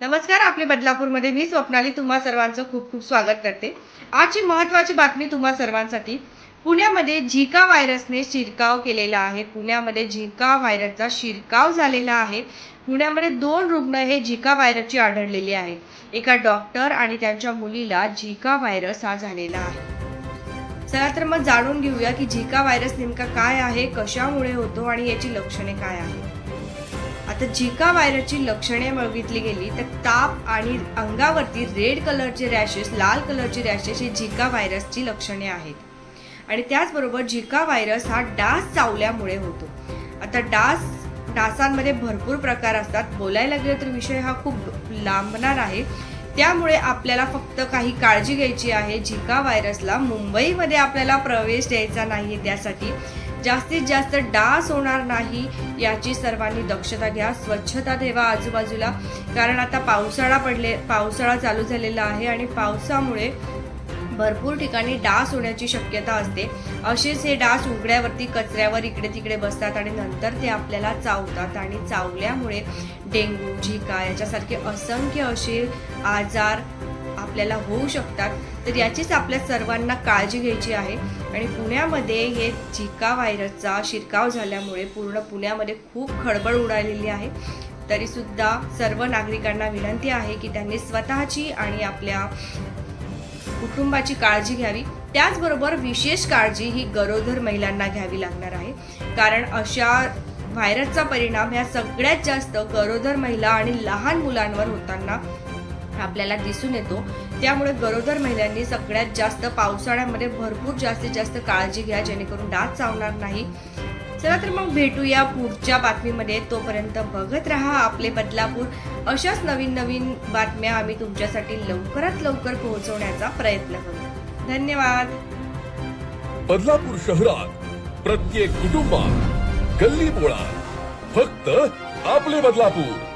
नमस्कार आपले बदलापूरमध्ये मी स्वप्नाली तुम्हा सर्वांचं खूप खूप स्वागत करते. आजची महत्त्वाची बातमी तुम्हा सर्वांसाठी पुण्यामध्ये झिका व्हायरसने शिरकाव केलेला आहे. पुण्यामध्ये झिका व्हायरसचा शिरकाव झालेला आहे. पुण्यामध्ये दोन रुग्ण हे झिका व्हायरसची आढळलेली आहेत एका डॉक्टर आणि त्यांच्या मुलीला झिका व्हायरस हा झालेला आहे. चला तर मग जाणून घेऊया की झिका व्हायरस नेमका काय आहे कशामुळे होतो आणि याची लक्षणे काय आहेत. आता झिका व्हायरसची लक्षणे बघितली गेली तर ताप आणि अंगावरती रेड कलरचे रॅशेस लाल कलरचे रॅशेस ही झिका व्हायरसची लक्षणे आहेत. आणि त्याचबरोबर झिका व्हायरस हा डास चावल्यामुळे होतो. आता डास डासांमध्ये भरपूर प्रकार असतात. बोलायला गेलं तर विषय हा खूप लांबणार आहे. त्यामुळे आपल्याला फक्त काही काळजी घ्यायची आहे. झिका व्हायरसला मुंबईमध्ये आपल्याला प्रवेश द्यायचा नाही त्यासाठी. जास्तीत जास्त डास होणार नाही याची सर्वांनी दक्षता घ्या. स्वच्छता ठेवा आजूबाजूला. कारण आता पावसाळा पडले पावसाळा चालू झालेला आहे आणि पावसामुळे भरपूर ठिकाणी डास होण्याची शक्यता असते. असेच हे डास उघड्यावरती कचऱ्यावर इकडे तिकडे बसतात आणि नंतर ते आपल्याला चावतात आणि चावल्यामुळे डेंग्यू झिका याच्यासारखे असंख्य असे आजार आपल्याला होऊ शकतात. तर याचीच आपल्या सर्वांना काळजी घ्यायची आहे. आणि पुण्यामध्ये हे झिका व्हायरसचा शिरकाव झाल्यामुळे पूर्ण पुण्यामध्ये खूप खळबळ उडालेली आहे. तरीसुद्धा सर्व नागरिकांना विनंती आहे की त्यांनी स्वतःची आणि आपल्या कुटुंबाची काळजी घ्यावी. त्याचबरोबर विशेष काळजी ही गरोदर महिलांना घ्यावी लागणार आहे. कारण अशा व्हायरसचा परिणाम ह्या सगळ्यात जास्त गरोदर महिला आणि लहान मुलांवर होताना आपल्याला दिसून येतो. त्यामुळे गरोदर महिलांनी सगळ्यात जास्त पावसाळ्यामध्ये भरपूर जास्तीत जास्त काळजी घ्या जेणेकरून डास चावणार नाही. चला तर मग भेटूया पुढच्या बातमीमध्ये. तोपर्यंत बघत राहा आपले बदलापूर. अशाच नवीन नवीन बातम्या आम्ही तुमच्यासाठी लवकरात लवकर पोहोचवण्याचा प्रयत्न करू. धन्यवाद. बदलापूर शहरात प्रत्येक कुटुंबात गल्ली बोळा फक्त आपले बदलापूर.